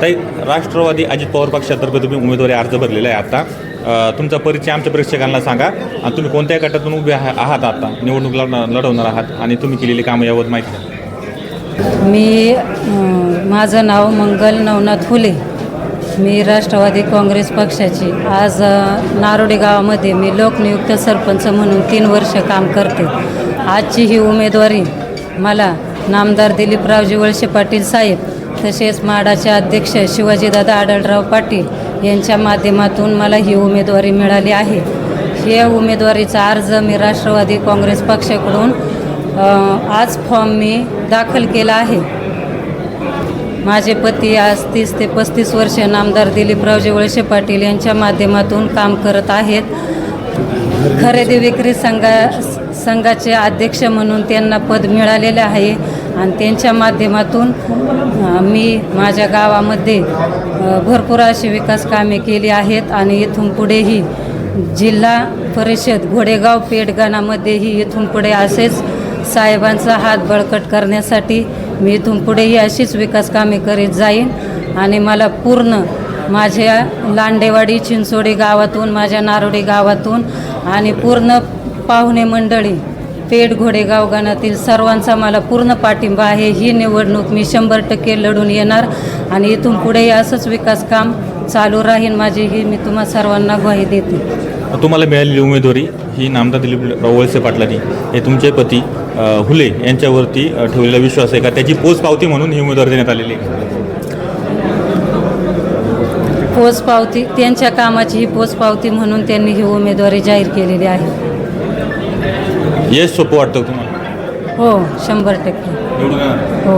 ताई राष्ट्रवादी अजित पवार पक्षातर्फे तुम्ही उमेदवारी अर्ज भरलेला आहे आता. तुमचा परिचय आमच्या प्रेक्षकांना सांगा. आणि तुम्ही कोणत्या गटातून उभे आहा- आहात आता? निवडणूक लढवणार आहात आणि तुम्ही केलेली कामं यावर माहिती मी माझं नाव मंगल नवनाथ फुले. मी राष्ट्रवादी काँग्रेस पक्षाची. आज नारोडे गावामध्ये मी लोकनियुक्त सरपंच म्हणून तीन वर्ष काम करते. आजची ही उमेदवारी मला नामदार दिलीपरावजी वळसे पाटील साहेब तसेच माडाचे अध्यक्ष शिवाजीदादा आढळराव पाटील यांच्या माध्यमातून मला ही उमेदवारी मिळाली आहे. या उमेदवारीचा अर्ज मी राष्ट्रवादी काँग्रेस पक्षाकडून आज फॉर्म मी दाखल केला आहे. माझे पती आज तीस ते पस्तीस वर्षे नामदार दिलीपरावजी वळसे पाटील यांच्या माध्यमातून काम करत आहेत. खरेदी विक्री संघा संघाचे अध्यक्ष म्हणून त्यांना पद मिळालेले आहे. आणि त्यांच्या माध्यमातून मी माझ्या गावामध्ये भरपूर अशी विकास कामे केली आहेत आणि इथून पुढेही जिल्हा परिषद घोडेगाव पेठगणामध्येही इथून पुढे असेच साहेबांचा हात बळकट करण्यासाठी मी इथून पुढेही अशीच विकास कामे करीत जाईन. आणि मला पूर्ण माझ्या लांडेवाडी चिंचोडी गावातून माझ्या नारोडी गावातून आणि पूर्ण पाहुणे मंडळी पेठ घोडेगाव गणातील सर्वांचा मला पूर्ण पाठिंबा आहे. ही निवडणूक मी शंभर टक्के लढून येणार आणि इथून पुढेही असंच विकास काम चालू राहील माझी ही मी तुम्हा सर्वांना ग्वाही देते. तुम्हाला मिळालेली उमेदवारी ही नामदार दिलीप वळसे पाटलांनी हे तुमचे पती हुले यांच्यावरती ठेवलेला विश्वास आहे का? त्याची पोच पावती म्हणून ही उमेदवारी देण्यात आलेली आहे. पोच पावती त्यांच्या कामाची ही पोच पावती म्हणून त्यांनी ही उमेदवारी जाहीर केलेली आहे. यश सोपं वाटतं तुम्हाला? हो शंभर टक्के? हो.